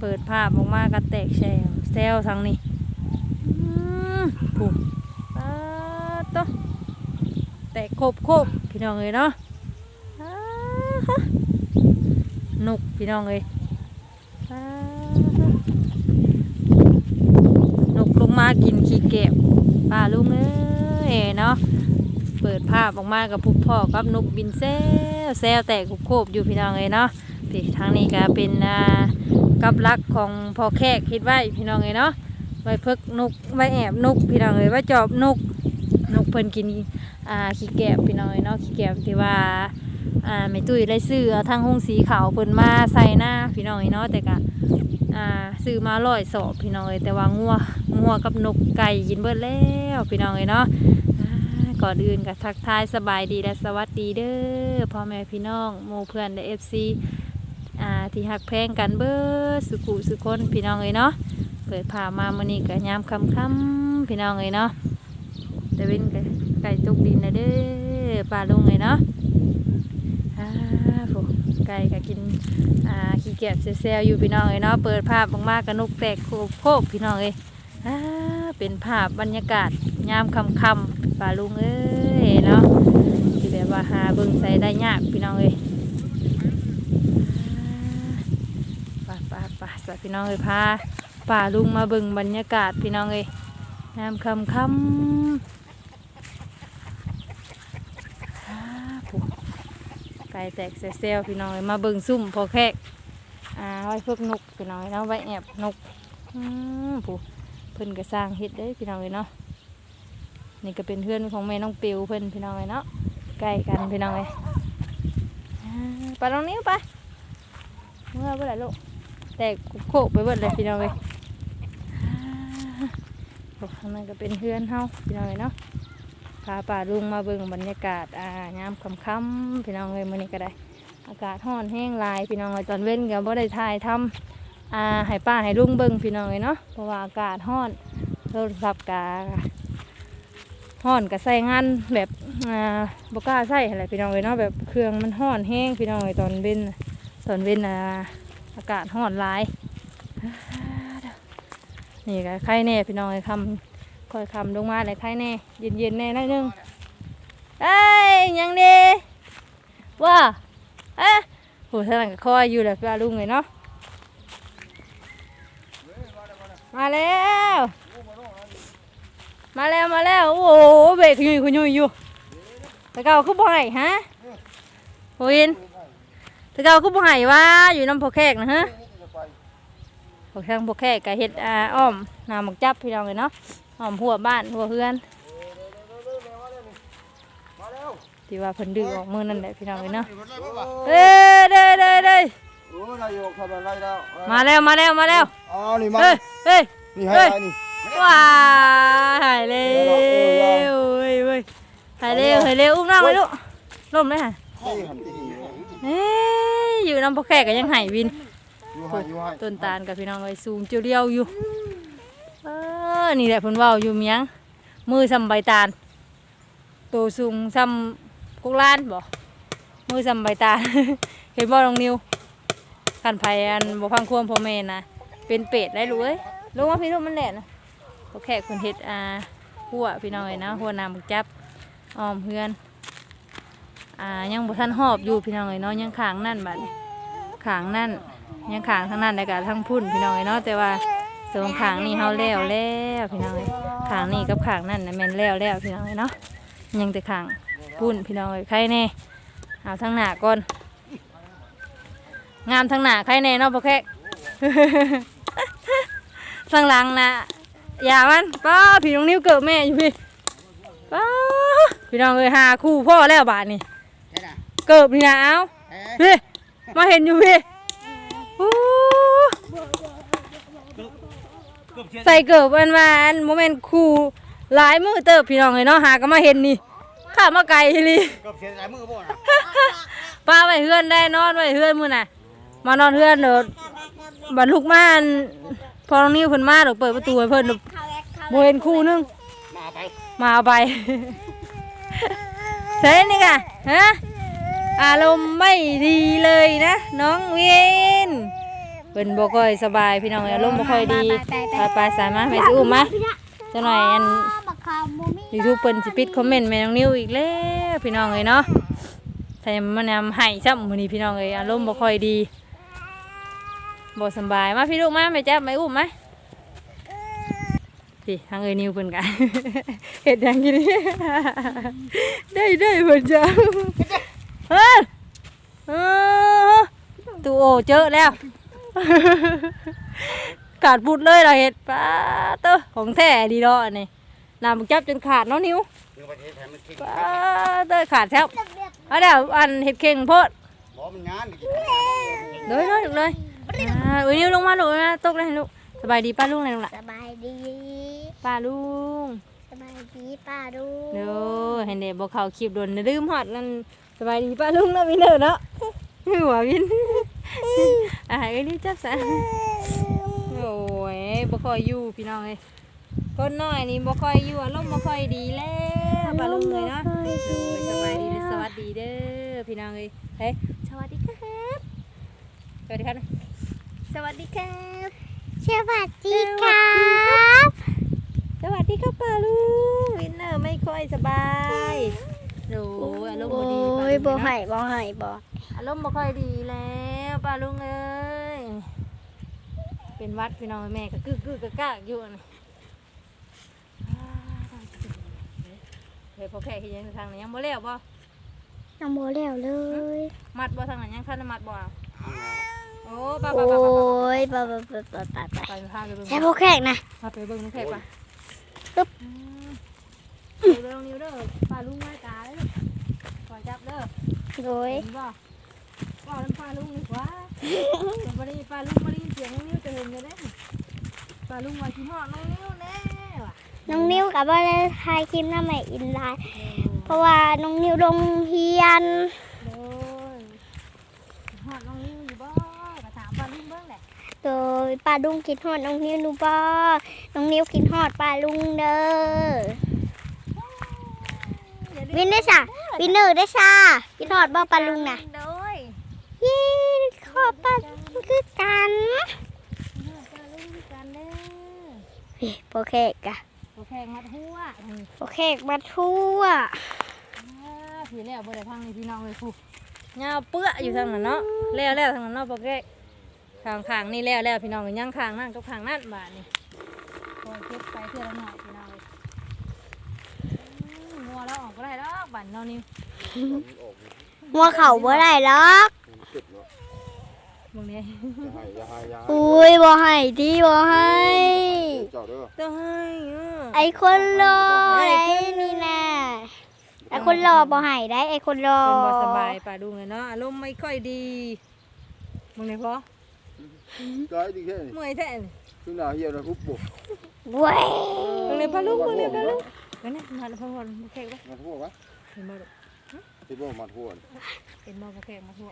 เปิดภาพออกมาก็แตกแชวแซวทางนี้ผูกปาโตแตกโคบโคบพี่น้องเลยเนาะอ้าฮะนกพี่น้องเลยปาดนกลงมากินขี้เก็บป้าลุงเอ้ยเนาะเปิดภาพออกมากับพุกพ่อกับนกบินแซวแซวแตกโคบอยู่พี่น้องเลยเนาะพี่ทางนี้ก็เป็นอ่า กับรักของพ่อแขกคิดไว้พี่น้องเลยเนาะไว้เพิกนกไว้แอบนกพี่น้องเลยไว้จอบนกนกเพิ่นกินอ่าขี้แกบพี่น้องเลยเนาะขี้แกบที่ว่าอ่าไม่ตุ้ยได้ซื้อเอาทางห้องสีขาวเพิ่นมาใส่หน้าพี่น้องเลยเนาะแต่ก็อ่าซื้อมาร้อยสอบพี่น้องเลยแต่ว่างัวงัวกับนกไก่กินเบิดแล้วพี่น้องเลยเนาะก่อนอื่นก็ทักทายสบายดีและสวัสดีเด้อพ่อแม่พี่น้องหมู่เพื่อนและเอฟซี อ่าที่หักแพงกันเบิดสุขุสุคนพี่น้องเลยเนาะเปิดผ่ามามื้อนี้ก็ยามค่ำพี่น้องเลยเนาะแต่เว้นไก่ตกดินนะเด้อปลาลุงเลยเนาะอ่าโหไก่ก็กินอ่าขี้เกียจเซลอยู่พี่น้องเลยเนาะเปิดภาพออกมาก็นกแตกโคบโคบพี่น้องเลยอ่าเป็นภาพบรรยากาศยามค่ำป่าลุงเอ้ยเนาะที่แบบว่าหาเบิ่งใส่ได้ยากพี่น้องเอ้ยอ่า ป่าสัตว์พี่น้องเอ้ยพาป่าลุงมาเบิ่งบรรยากาศพี่น้องเอ้ยยามคำคำผู้ไก่แตกเซลพี่น้องเอ้ยมาเบิ่งซุ่มพอแขกอ่าไว้พวกนกพี่น้องเอ้ยเนาะไว้แอบนกอืมผู้เพิ่นก็สร้างเฮ็ดได้พี่น้องเลยเนาะนี่ก็เป็นเพื่อนของแม่น้องปิวเพิ่นพี่น้องเลยเนาะใกล้กันพี่น้องเลยอ่าไปตรงนี้ไปเมื่อเมื่อไหร่ลูก แตกโคกไปเบิดเลยพี่น้องเลยข้างนั้นก็เป็นเพื่อนเฮาพี่น้องเลยเนาะพาป่าลุงมาเบิ่งบรรยากาศอ่ายามค่ำๆพี่น้องเลยมื้อนี้ก็ได้ อากาศร้อนแห้งลายพี่น้องเลยตอนเว้นก็บ่ได้ถ่ายทำอ่าให้ป้าให้ลุงเบิ่งพี่น้องเลยเนาะเพราะว่าอากาศร้อนโทรศัพท์การ้อนก็ใส่งานแบบอ่าบกล้าใส่อะไรพี่น้องเลยเนาะแบบเครื่องมันร้อนแห้งพี่น้องเลยตอนเว้นตอนเว้นอ่า อากาศร้อนหลาย นี่ก็ไข่แน่พี่น้องเลยคำค่อยคำลงมาเลยไข่แน่ เย็นเย็นๆแน่หนิดนึงเอ้ยยังดีว่าเอ๊ะโหท่านั้นก็คอยอยู่แหละพี่ลุงเลยเนาะมาแล้ว มาแล้วมาแล้ว โอ้โหเบรกยุยขยุยอยู่แตะเกาคือบ่ให้ฮะโหยิน เกาคือบ่ให้ว่าอยู่น้ำพอแขกนะฮะพอแขกพอแขกกะเฮ็ดอ่าอ้อมนาหมักจับพี่น้องเลยเนาะอ้อมหัวบ้านหัวเพื่อนที่ว่าเพิ่นดื้อออกมือนั่นแหละพี่น้องเลยเนาะเอ้ยเด้อเด้อเด้อโอ้นายกทำอะไรแล้วมาแล้วมาแล้วมาแล้วอ๋อนี่มาเฮ้ยเฮ้ยนี่ให้อะไรนี่ว้าหายเร็วเว้ยเว้ยหายเร็วหายเร็วอุ้มน้องเลยลูกล่มเลยค่ะนี่หันที่เอ้ยอยู่น้ำพอแขกก็ยังหายวินอยู่ให้อยู่ให้ต้นตาลกับพี่น้องเลยสูงเจียวเดียวอยู่เออนี่แหละเพิ่นเว่าอยู่เมียงมือซ้ำใบตาลโตวสูงซ้ำกุกล้านบ่มือซ้ำใบตาล เห็นบ่น้องนิวขันไผอันบ่พังควมพ่อแม่นะเป็นเป็ดได้รู้เอ้ยลงมาพี่ลูกมันแหละนะพอแขกคนเฮ็ดอ่าหัวพี่น้องเอ้ยนะหัวน้ำบักจับอ้อมเพื่อนอ่ายังบ่ทันหอบอยู่พี่น้องเอ้ยเนาะยังขางนั่นบัดนี้ ขางนั่นยังขางทั้งนั้นแล้วก็ทั้งพุ่นพี่น้องเอ้ยเนาะแต่ว่าสองขางนี่เฮาแล้วแล้วพี่น้องเอ้ยขางนี่กับขางนั่นน่ะแม่นแล้วแล้วพี่น้องเอ้ยเนาะยังแต่ขางพุ่นพี่น้องเอ้ยใครแน่เอาทั้งหน้าก่อนงามทั้งหน้าใครแน่เนาะพ่อแขกข้างหลังนะอย่ามันป้าพี่น้องนิ้วเกิดแม่อยู่พี่ป้าพี่น้องเอ้ยหาคู่พ่อแล้วบาทนี่เกิดนี่นะเอาพี่ มาเห็นอยู่พี่อู้ใส่เกิดวันวานโมเมนต์คู่หลายมือเติบพี่น้องเลยเนาะหาก็มาเห็นนี่ข้ามาไกลลีกับเสียหลายมือบ่นะป้าไว้เฮือนได้นอนไว้เฮือนมือน่ะ มานอนเฮือนเดี๋ยวบัดลูกมาอันพอตรงนี้เพิ่นมาเดี๋ยวเปิดประตูให้เพิ่นเดี๋ยวโบเห็นคู่นึงมาไปมาเอาไปใช่นี่กะฮะ อารมณ์ไม่ดีเลยนะ น้องเวนเพิ่นบ่ค่อยสบายพี่น้องเอ้ยอารมณ์บ่ค่อยดีไปไปสามาแม่สิอุ้มมาจังหน่อยอันยูทูบเพิ่นสิปิดคอมเมนต์แม่น้องนิวอีกแล้วพี่น้องเอ้ยเนาะแถมมันนำให้ซ้ำมื้อนี้พี่น้องเอ้ยอารมณ์บ่ค่อยดีบ่สบายมาพี่ลูกมาแม่จับไม่อุ้มมาพี่ทางเอ้ยนิวเพิ่นกันเฮ็ดหยังกินได้ได้เพิ่นจ้า เฮ้ยเออตูโอเจอแล้ว ขาดพุดเลยเราเห็ดป้าเตอของแท้ดีเนาะอันนี่น้ำบักจับจนขาดเนาะนิ้วคือประเทศไทยมันคิดป้าเตอขาดแทบเอาเดี๋ยวอันเห็ดเข่งโพดบ่มันงานนี่เลยเลยเลยอ่าอุ้ยนิ้วลงมาลูกนะตกเลยลูกสบายดีป้าลุงเลยลูกล่ะสบายดีป้าลุงสบายดีป้าดูเด้อเห็นเด็กบอกเขาคลิปโดนลืมฮอดนั่น สบายดีป้าลุงเนาะวินเนอร์เนาะหัววินอ่าเอ้ยนี่จับซะโอ้ยบ่ค่อยอยู่พี่น้องเอ้ยคนน้อยนี่บ่ค่อยอยู่อารมณ์บ่ค่อยดีแล้วป้าลุงเลยเนาะสบายดีและสวัสดีเด้อพี่น้องเอ้ยเฮ้ยสวัสดีครับสวัสดีครับสวัสดีครับสวัสดีครับสวัสดีครับป้าลุงวินเนอร์ไม่ค่อยสบาย โอ้ยอารมณ์บ่ดีโอ้ป้ายลุงบ่เนาะให้บ่ให้บ่อารมณ์บ่ค่อยดีแล้วป้าลุงเอ้ย เป็นหวัดพี่น้องแม่ก็กึกกึกกะกะอยู่นะเฮ้ยพอแค่เฮ็ดหยังทางนั้นยังบ่แล้วบ่น้ำบ่แล้วเลย มัดบ่ทางนั้นยังคันได้มัดบ่อะโอ้ป้าโอ้ป้าป้าป้าป้ายบ่บ่บ่บ่บ่บ่ไปพาไปเบิ่งใช่พวกแขกนะพาไปเบิ่งน้องแขกป่ะปึ๊บ อืมเร็วๆนิ้วเด้อปลาลุงไม้ตาเลยลูกปล่อย จับเด้อโดยเห็นบ่ว่าน้ำปลาลุงดีกว่าแต่บ่ได้ปลาลุงบ่ได้ยินเสียงน้องนิ้วจะเห็นอยู่เด้ปลาลุงว่าสิฮอดน้องนิ้วแน่ว่ะน้องนิ้วกับว่าได้ถ่ายคลิปหน้าใหม่อินไลน์เพราะว่าน้องนิ้วลงเฮียนโดยสิฮอดน้องนิ้วอยู่บ่ก็ถามปลาลุงเบิ่งแหละโดยป้าลุงกินฮอดน้องนิ้วดูบ่น้องนิ้วกินฮอดป้าลุงเด้อ วินได้ซะวินเนอร์ได้ซะกินฮอดบ่ป้าลุงน่ะโดยยีขอป้าลุงคือกันปลาลุงคือกันเด้อเฮ้ยโปรเคกอะโอเคมัดหัวอืมโปรเคกมาทั่วอ่าพี่แล้วบ่ได้ทางนี้พี่น้องเลยผู้ยาวเปื้ออยู่ทางนั้นเนาะแล้วแล้วทางนั้นเนาะปอกแกกทางข้างนี่แล้วแล้วพี่น้องก็ยังข้างนั่นกับข้างนั่นบาดนี่คอยเก็บไปเทื่อละหน่อยพี่น้องเลยอืมงัว เราออกก็ได้ดอกบั่นเนาะนี่มัวเข่าบ่ได้หรอกเจ็บเนาะบางนี้อย่าให้อย่ยอุ้ยบ่ให้ดีบ่ให้เจ้าเด้อต้องให้ไอ้คนรอไอ้นี่น่ะไอ้คนรอบ่ให้ได้ไอ้คนรอเป็นบ่สบายป่าดูเลยเนาะอารมณ์ไม่ค่อยดีมึงไหนพอใจดีแค่นี้เมื่อยแท้เลยคือหน้าเหี้ยนะคุบบ่เว้ยมึงไหนพาลุงมึงไหนพาลุง แล้วนี่มาแล้วพอวันโอเคปะมาทั่วปะเห็นบ่ลูกที่บ่มาทั่วนี่เห็นบ่โอเคมาทั่ว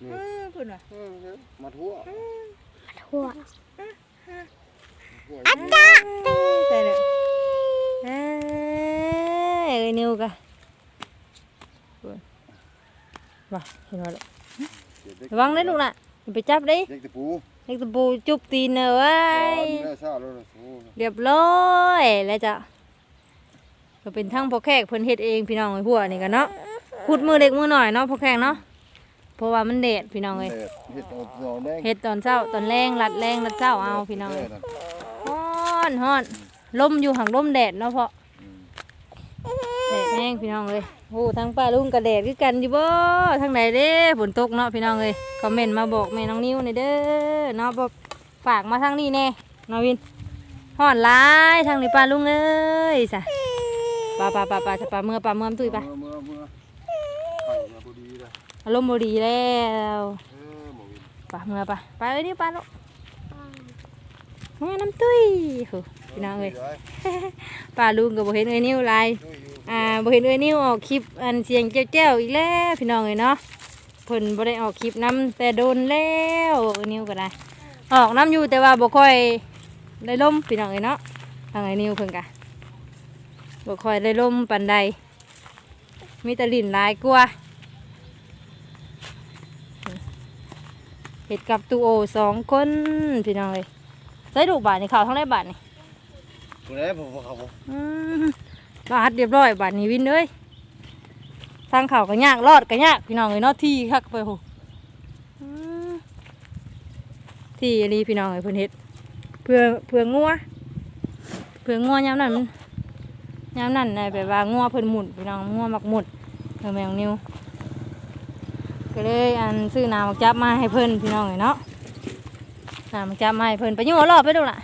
นี่เออพุ่นว่ะเออมาทั่วทั่วทั่วอัตตะใส่เลยเอ้ยเอ้ยนิวกะว่ะเห็นบ่ลูกระวังได้ลูกน่ะอย่าไปจับเด้เด็กตะปูเล็กตะปูจุบตีนเอาไว้แม่ซ่าแล้วนะโอ้เรียบร้อยแล้วจ้ะ ก็เป็นทั้งพ่อแขกเพิ่นเฮ็ดเองพี่น้องไอ้พวกนี่กันเนาะขุดมือเด็กมือหน่อยเนาะพ่อแขกเนาะเพราะว่ามันแดดพี่น้องเอ้ยเฮ็ดเอาเอาแดงเฮ็ดตอนเช้าตอนแรงรัดแรงรัดเช้าเอาพี่น้องเอ้ยฮ้อนฮ้อนลมอยู่ห่างลมแดดเนาะเพาะแดดแห้งพี่น้องเอ้ยโอ้ทั้งป้าลุงกับแดดคือกันอยู่บ่ทางไหนเด้ฝนตกเนาะพี่น้องเอ้ยคอมเมนต์มาบอกแม่น้องนิ้วหน่อยเด้อเนาะบอกฝากมาทางนี้แน่นาวินห่อนร้ายทางนี้ปลาลุงเอ้ยสะ ปลาปลาปลาปลาจะปลาเมื่อปลาเมื่อมตุ้ยปะเมื่อเมื่อไข่มาพอดีเลยอารมณ์บดีแล้วเออหมอวินปลาเมื่อปลาปลาเอ้ยนี่ปลาลูกเมื่อน้ำตุ้ยโหพี่น้องเอ้ยปลาลุงกับบ่เห็นเอ้ยนิ้วลายอ่าบ่เห็นเอ้ยนิ้วออกคลิปอันเสียงเจ้าๆอีกแล้วพี่น้องเอ้ยเนาะเพิ่นบ่ได้ออกคลิปน้ำแต่โดนแล้วเอ้ยนิ้วก็ได้ออกน้ำอยู่แต่ว่าบ่ค่อยได้ล่มพี่น้องเอ้ยเนาะทางไอ้นิ้วเพิ่นกะ บ่ค่อยได้ลมปานใด มีแต่ลิ่นหลายกลัวาเห็ดกับตูโอสองคนพี่น้องเลยใส่ลูกบาทนี่ข่าวทั้งได้บาทนี่ตัวนี้ผมเขาผมอืมบาทเรียบร้อยบาทนี่วินเลยทางข่าวก็ยากรอดก็ยากพี่น้องเลยเนาะที่คักไปโหอืมที่อันนี้พี่น้องเลยเพิ่นเฮ็ดเพื่อเพื่องัวเพื่องัวยามนั้นมัน ยามนั้นนะแบบว่างัวเพิ่นหมุนพี่น้องงัวมักหมุนเออแมงนิวก็เลยอันซื้อน้ำมักจับมาให้เพิ่นพี่น้องเลยเนาะน้ำมักจับมาให้เพิ่นไปยุ่งเอารอบไปดูล่ะ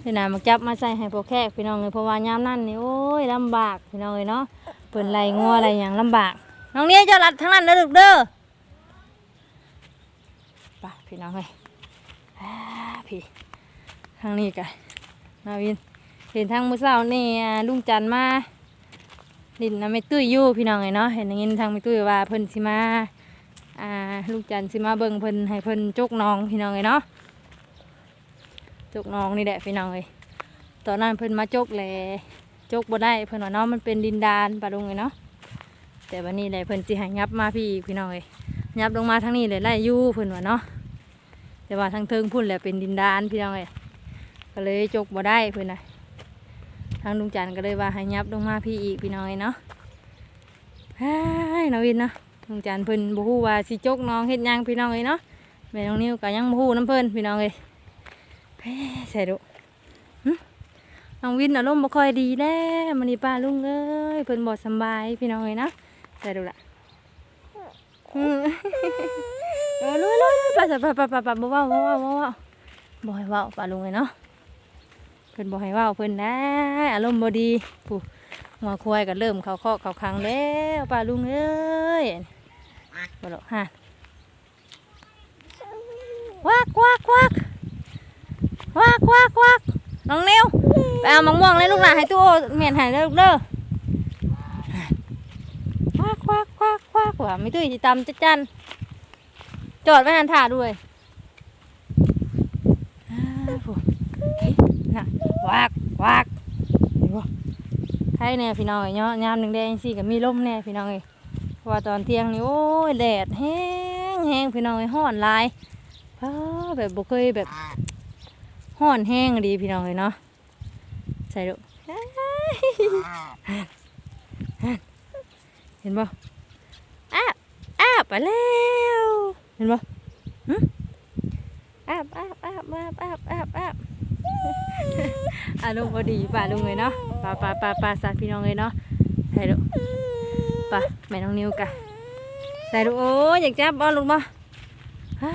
ซื้อน้ำมักจับมาใส่ให้พวกแขกพี่น้องเลยเพราะว่ายามนั่นนี่โอ้ยลำบากพี่น้องเลยเนาะเพิ่นไล่งัวอะไรอย่างลำบาก น้องเนี้ยจะรัดทั้งนั้นเด้อลูกเด้อไปพี่น้องเลยพี่ทางนี้กันนาวิน เห็นทางมือเสานี่ลุงจันมาดินน้ำไม่ตุ้ยอยู่พี่น้องไงเนาะเห็นอย่างนี้ทางไม่ตุ้ยว่าเพิ่นสิมาอ่าลูกจันสิมาเบิ่งเพิ่นให้เพิ่นจกน้องพี่น้องไงเนาะจกน้องนี่แหละพี่น้องเลยตอนนั้นเพิ่นมาจกแหลจกบ่ได้เพิ่นว่าเนาะมันเป็นดินดานปะลุงไงเนาะแต่วันนี้แหละเพิ่นสิห้ยับมาพี่พี่น้องเลยยับลงมาทางนี้เลยไล่ยู่เพิ่นว่าเนาะแต่ว่าทางเทิงพุ่นแหละเป็นดินดานพี่น้องเลยก็เลยจกบ่ได้เพิ่นน่ะ ทางลุงจันทร์ก็เลยว่าให้ยับลงมาพี่อีกพี่น้อยเนาะเฮ้ยน้องวินเนาะลุงจันทร์เพิ่นบ่ฮู้ว่าสิจกน้องเฮ็ดยังพี่น้องเอ้ยเนาะแม่น้องนิวก็ยังบ่ฮู้น้ำเพิ่นพี่น้องเอ้ยเฮ้ยใส่ดุหึน้องวินอารมณ์บ่ค่อยดีแล้วมื้อนี้ป้าลุงเอ้ยเพิ่นบ่สบายพี่น้องเอ้ยนะใส่ดุล่ะอืมเออลุยๆๆไปไปไปไปไปบ่เว้าบ่เว้าบ่เว้าบ่ให้เว้าป้าลุงเอ้ยเนาะ เพิ่นบอกให้ว่าเพิ่นได้อารมณ์บ่ดีผู้หัวควายก็เริ่มเขาเคาะเขาคังแล้วป้าลุงเอ้ยบ่หรอกฮะวักวักวักวักวักวักน้องเนวไปเอามะม่วงเลยลูกหลานให้ตู้เมียนให้เด้อลูกเด้อวักวักวักวักว่าไม่ตุ้ยสิตำจัดจันจอดไว้หันท่าด้วยอ้า วากวากเห็นบ่ใครแน่พี่น้องเอ้เนาะยามแดงๆสิก็มีลมแน่พี่น้องเอ้ยเพราะว่าตอนเที่ยงนี่โอ้ยแดดแห้งแห้งพี่น้องเอ้ยร้อนหลายพ้าแบบบ่เคยแบบร้อนแห้งดีพี่น้องเอ้ยเนาะใส่ดูเห็นบ่อ้าบอ้าบไปแล้วเห็นบ่หึอ้าบอ้าบอ้าบอ้าบอ้าบอ้าบ อารมณ์พอดีป่าลุงเลยเนาะป่าป่าป่าป่าสัตว์พี่น้องเลยเนาะใส่ดูกป่าแม่น้องนิวกะใส่ดูกโอ้ยอยากจับบอลลูกบ่ฮ่า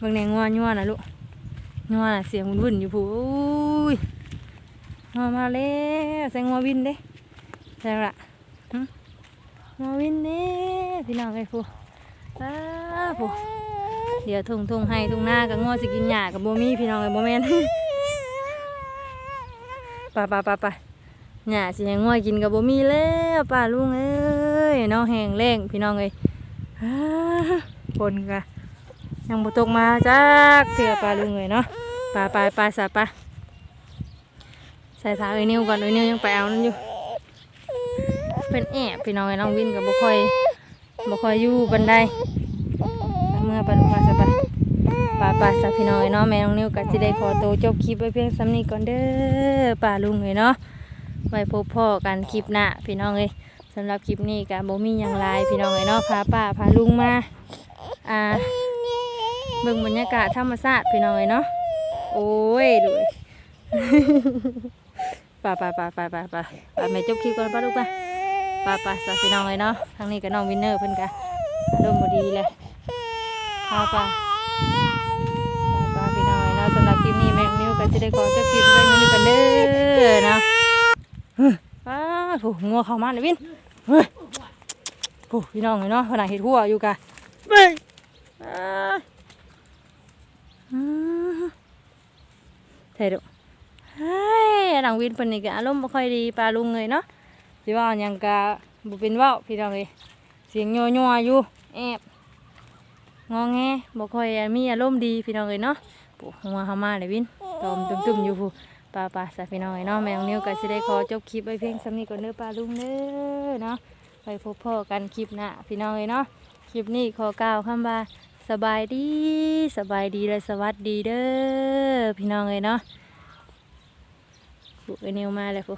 บิ่งแนงงัวงัวนะลูกงัวนะเสียงวุ่นอยู่ผู้ยงัวมาแล้วใส่งัววินเด้ใส่ละงัววินเด้พี่น้องเลยผู้อ้าผู้ เดี๋ยวทุ่งทุ่งให้ทุ่งหน้ากับงัวสิกินหญ้ากับบ่มีพี่น้องเลยบ่แมนป่าป่าป่าป่าหญ้าสิให้ง่วยกินกับบ่มีแล้วป้าลุงเอ้ยน้องแห้งแล้งพี่น้องเอ้ยอ้าฝนกะยังบ่ตกมาจักเถื่อป้าลุงเอ้ยเนาะป่าป่าป่าสะป่าใส่ขาเอ้ยนิ้วก่อนเอ้ยนิ้วยังไปเอานั่นอยู่เป็นแอบพี่น้องเอ้ยน้องวินกับบ่ค่อยบ่ค่อยอยู่บันไดเมื่อไปลงมา ป่าสักพี่น้องเอ้ยเนาะแม่น้องนิวก็สิได้ขอตัวจบคลิปไว้เพียงซ้ำนี้ก่อนเด้อป่าลุงเอ้ยเนาะไว้พบพ่อกันคลิปหน้าพี่น้องเอ้ยสำหรับคลิปนี้ก็บ่มีหยังหลายพี่น้องเอ้ยเนาะพาป้าพาลุงมาอ่าเบิ่งบรรยากาศธรรมชาติพี่น้องเอ้ยเนาะโอ้ยดูป่าป่าป่าป่าป่าป่าป่าแม่จบคลิปก่อนป้าลูกป่ะป่าป่าสักพี่น้องเอ้ยเนาะทางนี้ก็น้องวินเนอร์เพิ่นก็อารมณ์บ่ดีเลยพาป่าปลาพี่ น้อยเนาะสำหรับคลิปนี้แมงนิ้วก็จะได้ขอจบคลิปไว้เท่านี้กันเด้อเนาะเฮ้ยป้าโถูงัวเข้ามาเลยวินเฮ้ยโอ้พี่น้องเลยเนาะขนาดเห็ดหัวอยู่กะเฮ้ยอ่าอืมเท่ดูเฮ้ยหลังวินเพิ่นนี่ก็อารมณ์บ่ค่อยดีปลาลุงเลยเนาะสิว่าหยังกะบ่เป็นเว้าพี่น้องเลยเสียงยัวๆอยู่แอบงอแงบ่ค่อยมีอารมณ์ดีพี่น้องเอ้ยเนาะ ปูหัวเฮามาเลยวินตอมตุ่มๆอยู่ผู้ป้าป้าสาพี่น้องเอ้ยเนาะแมงนิ้วก็สิได้ขอจบคลิปไว้เพียงสำนี้ก่อนเด้อป้าลุงเด้อเนาะไปพบพ่อกันคลิปหน้าพี่น้องเลยเนาะคลิปนี้ขอกล่าวคำว่าสบายดีสบายดีและสวัสดีเด้อพี่น้องเลยเนาะบุกไอเนวมาเลยผู้